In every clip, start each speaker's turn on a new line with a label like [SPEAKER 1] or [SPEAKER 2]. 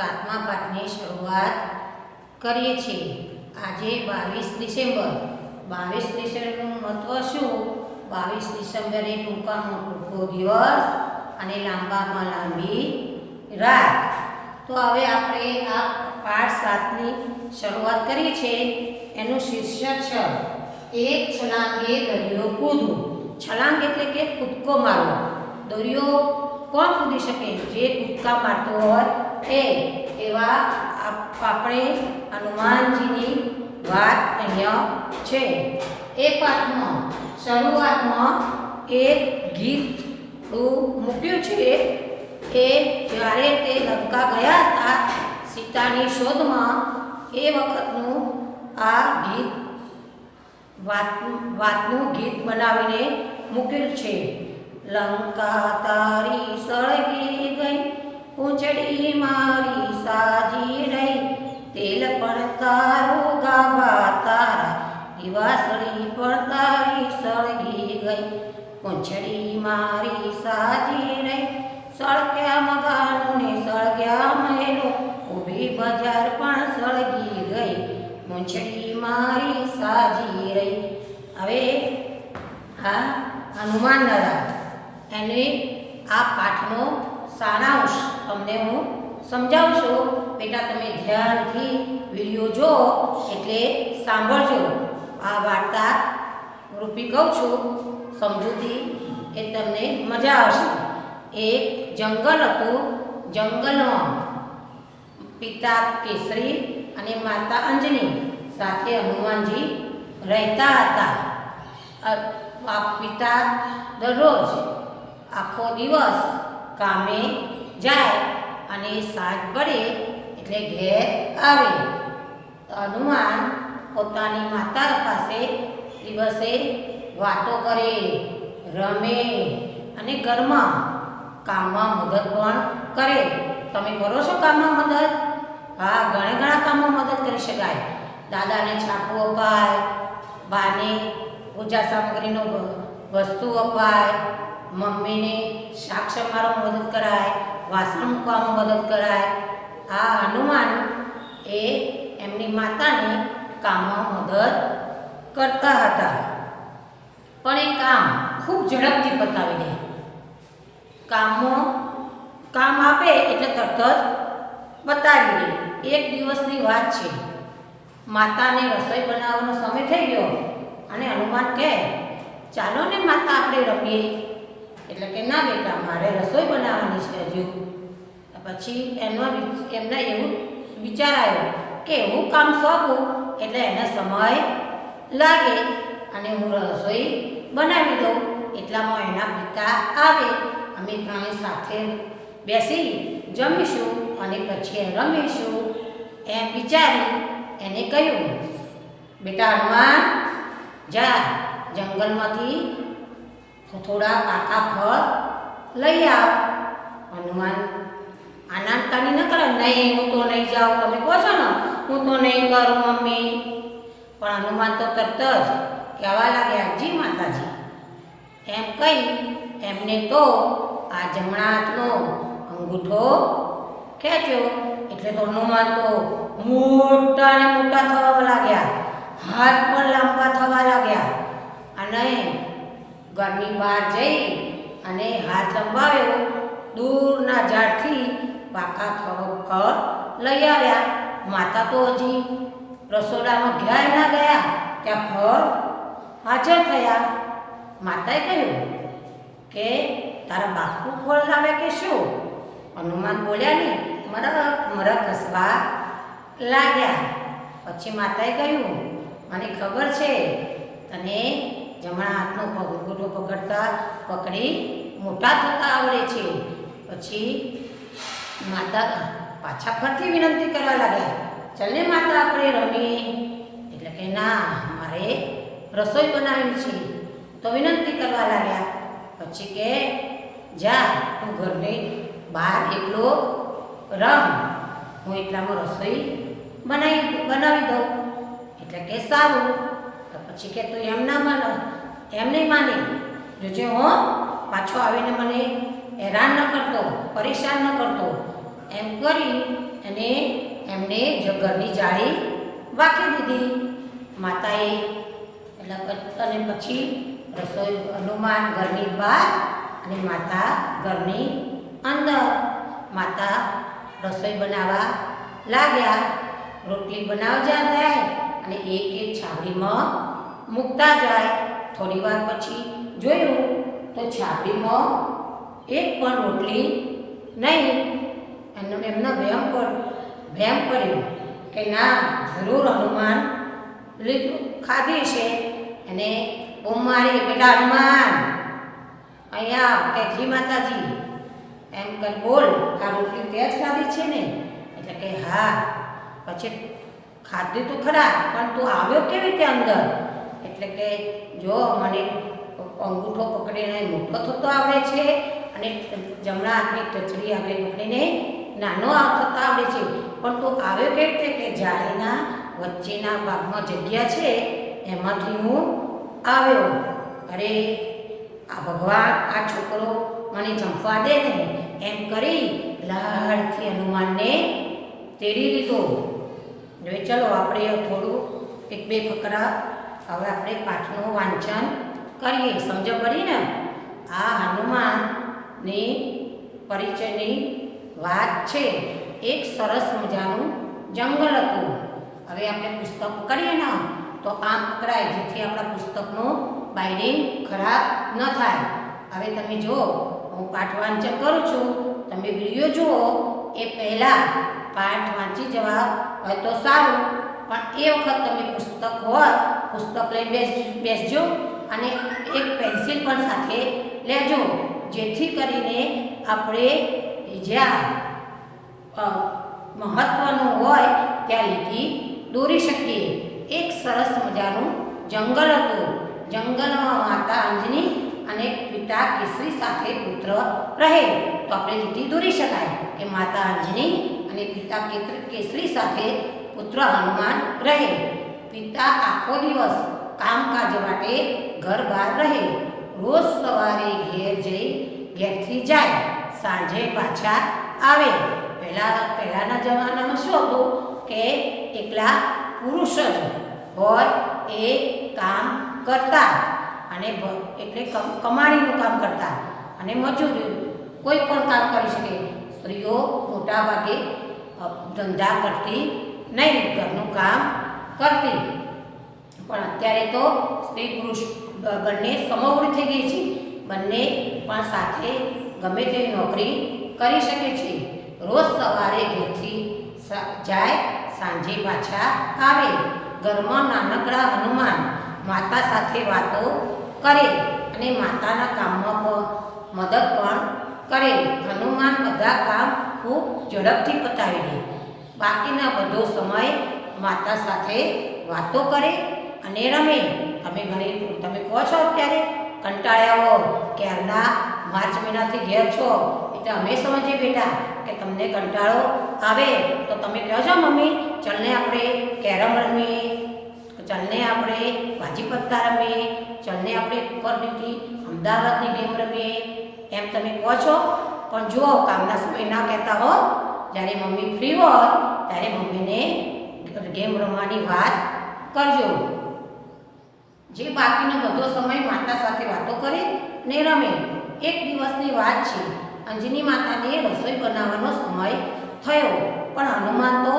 [SPEAKER 1] સાતમા પાઠની શરૂઆત કરીએ છીએ. આજે બાવીસ ડિસેમ્બર. બાવીસ ડિસેમ્બરનું મહત્વ શું? બાવીસ ડિસેમ્બરે ટૂંકામાં ટૂંકો દિવસ અને લાંબામાં લાંબી રાત. તો હવે આપણે આ પાઠ સાતની શરૂઆત કરીએ છીએ. એનું શીર્ષક છે, એક છલાંગે દરિયો કૂદવું. છલાંગ એટલે કે કૂદકો મારવો. દરિયો કોણ કૂદી શકે? જે કૂદકા મારતો હોય એ. એવા આપ- આપણે હનુમાનજીની વાત અહીંયા છે. એ પાઠમાં શરૂઆતમાં એક ગીત મૂક્યું છે કે જ્યારે તે લંકા ગયા હતા, સીતાની શોધમાં એ વખતનું આ ગીત વાત વાતનું ગીત બનાવીને મૂક્યું છે. લંકા તારી સળગી ગઈ પૂંછડી મારી સાજી રહી. તેલ પણ તારું ગાભા તારા, દિવાસળી પણ તારી સળગી ગઈ. પૂંછડી મારી સાજી રહી, સળગ્યા મગાનું ને સળગ્યા મહેલો, ઊભી બજાર પણ સળગી ગઈ. મૂંછડી મારી સાજી રહી. હવે હા, હનુમાન દાદા. એને આ પાઠનો સારાંશ તમને હું સમજાવું છું. બેટા, તમે ધ્યાનથી વીડિયો જો એટલે સાંભળજો. આ વાર્તા રૂપી કહું છું. સમજૂતી એ તમને મજા આવશે. એક જંગલ હતું. જંગલમાં પિતા કેસરી અને માતા અંજની સાથે હનુમાનજી રહેતા હતા. આ પિતા દરરોજ આખો દિવસ કામે જાય અને સાંજ પડે એટલે ઘેર આવે. હનુમાન પોતાની માતા પાસે દિવસે વાતો કરે, રમે અને ઘરમાં કામમાં મદદ પણ કરે. તમે કરો છો કામમાં મદદ? હા, ઘણા ઘણા કામમાં મદદ કરી શકાય. દાદાને છાપું અપાય, બાને પૂજા સામગ્રીનો વસ્તુ અપાય મમ્મીને શાક સમારો મદદ કરાય, વાસણ મૂકવામાં મદદ કરાય. આ હનુમાન એ એમની માતાને કામમાં મદદ કરતા હતા. પણ એ કામ ખૂબ ઝડપથી પતાવી દે. કામો, કામ આપે એટલે તરત જ બતાવી દે. એક દિવસની વાત છે. માતાને રસોઈ બનાવવાનો સમય થઈ ગયો અને હનુમાન કહે, ચાલો ને માતા, આપણે રમીએ. એટલે કે ના બેટા, મારે રસોઈ બનાવવાની છે હજુ. પછી એનો એમને એવું વિચાર આવ્યો કે હું કામ સોંપું એટલે એને સમય લાગે અને હું રસોઈ બનાવી દઉં. એટલામાં એના પિતા આવે, અમે ત્રણે સાથે બેસી જમીશું અને પછી રમીશું એમ વિચારી એને કહ્યું, બેટા હનુમાન, જા જંગલમાંથી થોડા પાકા ફળ લઈ આવ. હનુમાન, આનાકાની ન કરે નહીં, હું તો નહીં જાઉં. તમે કહો છો ને, હું તો નહીં કરું, મમ્મી. પણ હનુમાન તો તરત જ. કહેવા લાગ્યા, જી માતાજી. એમ કહી, એમને તો આ જમણા હાથનો અંગૂઠો ખેંચ્યો. એટલે તો હનુમાન તો મોટા ને મોટા થવા લાગ્યા. હાથ પણ લાંબા થવા લાગ્યા. અને ઘરની બહાર જઈ અને હાથ લંબાવ્યો. દૂરના ઝાડથી પાકા થ- ફળ લઈ આવ્યા. માતા તો હજી રસોડામાં ગયા ના ગયા. ત્યાં ફળ હાજર થયા. માતાએ કહ્યું કે, તારા બાપુ ફળ લાવે કે શું? હનુમાન બોલ્યા, નહીં, મરા મરા ઘસવા લાગ્યા. પછી માતાએ કહ્યું, મને ખબર છે, તને જમણા હાથનો પગૂઠો પકડતા પકડી મોટા થતા આવડે છે. પછી માતા પાછા ફરતી વિનંતી કરવા લાગ્યા ચાલને માતા, આપણે રમીએ. એટલે કે, ના, મારે રસોઈ બનાવવી છે. તો વિનંતી કરવા લાગ્યા. પછી કે, જા, તું ઘરની બહાર એકલો રમ. હું એટલામાં રસોઈ બનાવી બનાવી દઉં. એટલે કે, સારું. પછી કે તું એમ ના માનો, એમ નહીં માને. જોજે હું, પાછો આવીને મને હેરાન ન કરતો, પરેશાન ન કરતો. એમ કરી અને એમને જ ઘરની જાળી વાકી દીધી. માતાએ એટલે અને પછી રસોઈ હનુમાન ઘરની બહાર અને માતા ઘરની અંદર. માતા રસોઈ બનાવવા લાગ્યા. રોટલી બનાવવા થાય અને એક એક છાબડીમાં મૂકતા જાય. થોડી વાર પછી જોયું તો છાબડીમાં એક પણ રોટલી નહીં. એનો એમનો વહેમ પર વહેમ કર્યો કે ના, જરૂર હનુમાન લીધું, ખાધી છે. અને બૂમ મારી, બેટા હનુમાન, અહીંયા કે માતાજી. એમ કર, બોલ, આ રોટલી તે જ ખાધી છે ને? એટલે કે, હા, પછી ખાધી તો ખરા, પણ તું આવ્યો કેવી રીતે અંદર? એટલે કે જો મને અંગૂઠો પકડીને મોટો થતો આવડે છે અને જમણા હાથની ટચડી આગળ પકડીને નાનો થતો આવડે છે. પણ તો આવ્યો કેવી રીતે? કે જાળીના વચ્ચેના ભાગમાં જગ્યા છે, એમાંથી હું આવ્યો. અરે, આ ભગવાન, આ છોકરો મને જંપવા દે ને. એમ કરી લાડથી હનુમાનને તેડી લીધો. હવે ચલો, આપણે થોડું એક બે ફકરા હવે આપણે પાઠનું વાંચન કરીએ. સમજ પડી ને? આ હનુમાનની પરિચયની વાત છે. એક સરસ મજાનું જંગલ હતું. હવે આપણે પુસ્તક કરીએ ને? તો આમ પકડાય જેથી આપણા પુસ્તકનું બાઇડિંગ ખરાબ ન થાય. હવે તમે જુઓ, હું પાઠ વાંચન કરું છું. તમે વીડિયો જુઓ, એ પહેલાં પાઠ વાંચી જવા હોય તો સારું. પણ એ વખત તમે પુસ્તક હોય, પુસ્તક લઈ બેસ, બેસજો અને એક પેન્સિલ પણ સાથે લેજો. જેથી કરીને આપણે જ્યાં મહત્ત્વનું હોય ત્યાં લીટી દોરી શકીએ. એક સરસ મજાનું જંગલ હતું. જંગલમાં માતા અંજની અને પિતા કેસરી સાથે પુત્ર રહે. તો આપણે લીટી દોરી શકાય કે માતા અંજની અને પિતા કેસરી સાથે પુત્ર હનુમાન રહે. પિતા આખો દિવસ કામકાજ માટે ઘર બહાર રહે. રોજ સવારે ઘેર જઈ ઘેરથી જાય. સાંજે પાછા આવે. પહેલાં, પહેલાંના જમાનામાં શું હતું કે એકલા પુરુષ જ હોય એ કામ કરતા અને એટલે કમ- કમાણીનું કામ કરતા અને મજૂરી, કોઈ પણ કામ કરી શકે. સ્ત્રીઓ મોટા ભાગે ધંધા કરતી નહીં. ઘરનું કામ કરતી. પણ અત્યારે તો સ્ત્રી પુરુષ બંને સમગ્ર થઈ ગઈ છે. બંને પણ સાથે ગમે તેવી નોકરી કરી શકે છે. રોજ સવારે ઘેરથી જાય, સાંજે પાછા આવે. ઘરમાં નાનકડા હનુમાન માતા સાથે વાતો કરે અને માતાના કામમાં પણ મદદ પણ કરે. હનુમાન બધા કામ ખૂબ ઝડપથી પતાવી દે. બાકીના બધો સમય માતા સાથે વાતો કરે અને રમે. તમે ઘણી તમે કહો છો અત્યારે, કંટાળ્યા હો કે ક્યારના માર્ચ મહિનાથી ઘેર છો? એટલે અમે સમજીએ બેટા કે તમને કંટાળો આવે તો તમે કહો છો, મમ્મી, ચલને આપણે કેરમ રમીએ, ચલને આપણે ભાજી પત્તા રમીએ, ચલને આપણે કુકર ડ્યુટી અમદાવાદની ગેમ રમીએ. એમ તમે કહો છો? પણ જુઓ, કામના સમય ના કહેતા હો. જ્યારે મમ્મી ફ્રી હોય, ત્યારે મમ્મીને ગેમ રમવાની વાત કરજો. જે બાકીનો બધો સમય માતા સાથે વાતો કરે ને રમે, એક દિવસની વાત છે. અંજની માતાને રસોઈ બનાવવાનો સમય થયો, પણ હનુમાન તો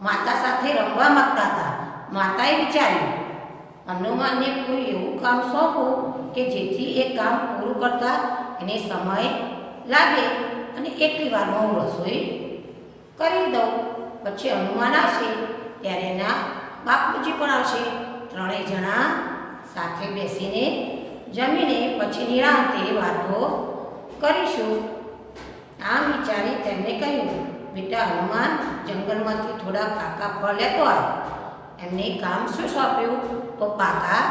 [SPEAKER 1] માતા સાથે રમવા માંગતા હતા. માતાએ વિચાર્યું, હનુમાનને કોઈ એવું કામ સોંપવું કે જેથી એ કામ પૂરું કરતા એને સમય લાગે અને એટલી વારમાં હું રસોઈ કરી દઉં. પછી હનુમાન આવશે, ત્યારે એના બાપુજી પણ આવશે. ત્રણેય જણા સાથે બેસીને જમીને પછી નિરાંતે વાતો કરીશું. આમ વિચારી તેમણે કહ્યું, બેટા હનુમાન, જંગલમાંથી થોડા પાકા ફળ લેતો આવ્યો એમને કામ શું સોંપ્યું તો પાકા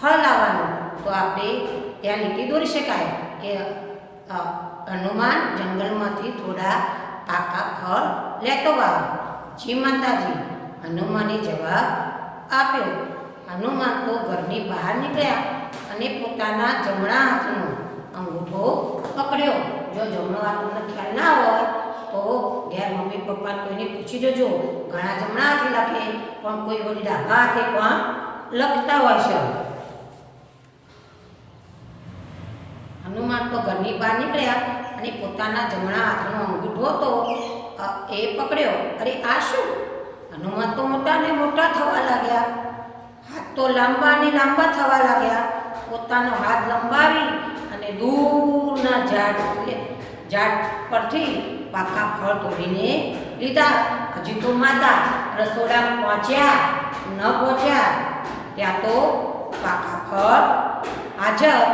[SPEAKER 1] ફળ લાવવાનું. તો આપણે ત્યાં લીટી દોરી શકાય કે હનુમાન જંગલમાંથી થોડા પાકા ફળ લેતો આવ. જી માતાજી. હનુમાને જવાબ આપ્યો. હનુમાન તો ઘરની બહાર નીકળ્યા અને પોતાના જમણા હાથનો અંગૂઠો પકડ્યો. જો જમણો હાથ તમને ખ્યાલ ના હોય તો ઘેર મમ્મી પપ્પાને કોઈને પૂછી જોજો. ઘણા જમણા હાથે લખે, પણ કોઈ વળી ડાબા હાથે પણ લખતા હોય છે. હનુમાન તો ઘરની બહાર નીકળ્યા અને પોતાના જમણા હાથનો અંગૂઠો તો એ પકડ્યો. અરે, આ શું? હનુમાન તો મોટા ને મોટા થવા લાગ્યા. હાથ તો લાંબા ને લાંબા થવા લાગ્યા. પોતાનો હાથ લંબાવી અને દૂરના ઝાડ, એટલે ઝાડ પરથી પાકા ફળ તોડીને લીધા. હજી તો માતા રસોડા પહોંચ્યા, ન પહોંચ્યા. ત્યાં તો પાકા ફળ હાજર.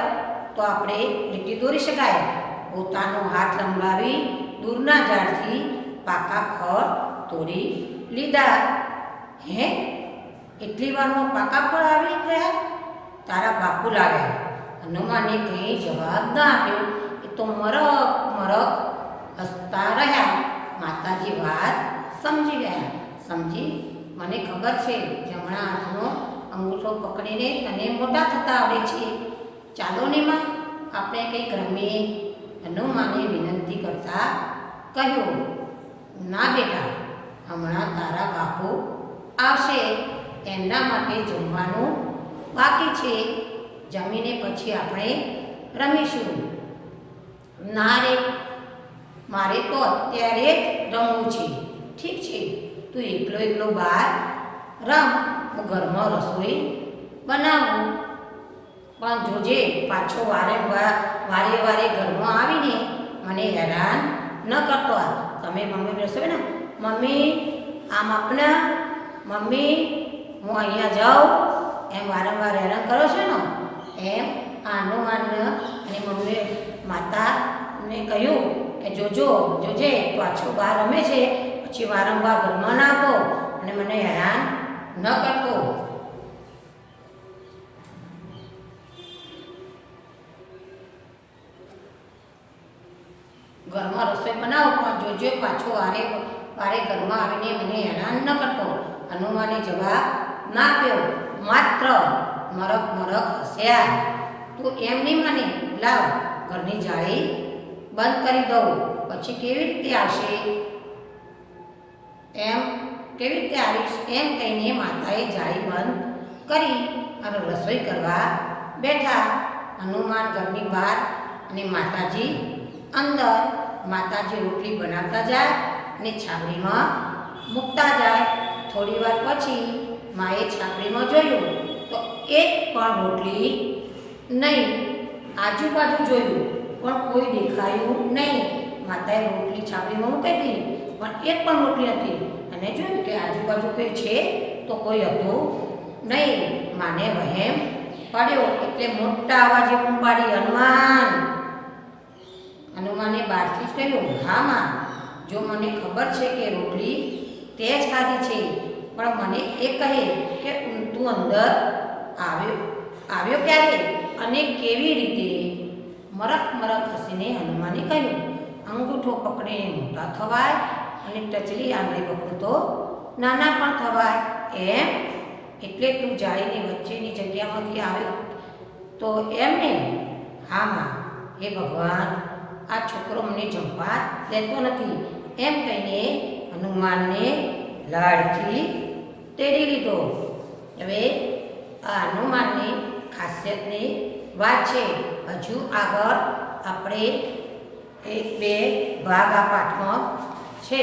[SPEAKER 1] તો આપણે લીટી દોરી શકાય. પોતાનો હાથ લંબાવી દૂરના ઝાડથી પાકા ફળ તોડી લીધા. હે? એટલી વારમાં પાકા ફળ આવી ગયા? તારા બાપુ લાવ્યા. હનુમાને કંઈ જવાબ ના આપ્યો. એ તો મરક મરક હસતા રહ્યા. માતાજી વાત સમજી ગયા. સમજી? મને ખબર છે, જમણા હાથનો અંગૂઠો પકડીને તને મોટા થતા આવડે છે. ચાલો ને માં, આપણે કંઈક રમીએ. હનુમાને વિનંતી કરતા કહ્યું. ના બેટા, હમણાં તારા બાપુ આવશે. એમના માટે જમવાનું બાકી છે. જમીને પછી આપણે રમીશું. ના રે, મારે તો અત્યારે જ રમવું છે. ઠીક છે, તું એકલો એકલો બહાર રમ. હું ઘરમાં રસોઈ બનાવું. પણ જોજે, પાછો વારે વારે વારે ઘરમાં આવીને મને હેરાન ન કરતો તમે મમ્મી બેસો ને? મમ્મી, આમ આપના, મમ્મી, હું અહીંયા જાઉં. એમ વારંવાર હેરાન કરો છો ને? એમ આનું માન અને મમ્મી માતાને કહ્યું કે, જોજો, જોજે, પાછો બહાર રમે છે, પછી વારંવાર ઘરમાં ના આપો અને મને હેરાન ન કરતો. ઘરમાં રસોઈ બનાવો, પણ જોજો પાછો વારે વારે ઘરમાં આવીને મને હેરાન ન કરતો. હનુમાને જવાબ ના આપ્યો. માત્ર મરક મરક હસ્યા. તું એમ નહીં મને, લાવ, ઘરની જાળી બંધ કરી દઉં. પછી કેવી રીતે આવશે? એમ કેવી રીતે આવીશ? એમ કહીને માતાએ જાળી બંધ કરી અને રસોઈ કરવા બેઠા. હનુમાન ઘરની બહાર અને માતાજી અંદર માતાજી રોટલી બનાવતા જાય અને છાબડીમાં મૂકતા જાય. થોડી વાર પછી માએ છાબડીમાં જોયું તો એક પણ રોટલી નહીં. આજુબાજુ જોયું, પણ કોઈ દેખાયું નહીં. માતાએ રોટલી છાબડીમાં મૂકી દીધી પણ એક પણ રોટલી નથી. અને જોયું કે આજુબાજુ કંઈ છે તો કોઈ હતું નહીં. માને વહેમ પડ્યો. એટલે મોટા અવાજે હું પાડી હનુમાન કહ્યું હા, માં. જો મને ખબર છે કે રોટલી તે જ ખાધી છે, પણ મને એ કહે કે તું અંદર આવ્યો આવ્યો ક્યારે અને કેવી રીતે? મરક મરક હસીને હનુમાને કહ્યું, અંગૂઠો પકડીને મોટા થવાય અને ટચલી આંગળી તો નાના પણ થવાય. એમ? એટલે તું જાળીની વચ્ચેની જગ્યામાંથી આવ્યો? તો એમ ને હા, માં. હે ભગવાન આ છોકરો મને જમવા દેતો નથી. એમ કહીને હનુમાનને લાડથી તેડી લીધો. હવે આ હનુમાનની ખાસિયતની વાત છે. હજુ આગળ આપણે એક બે ભાગ આ પાઠમાં છે.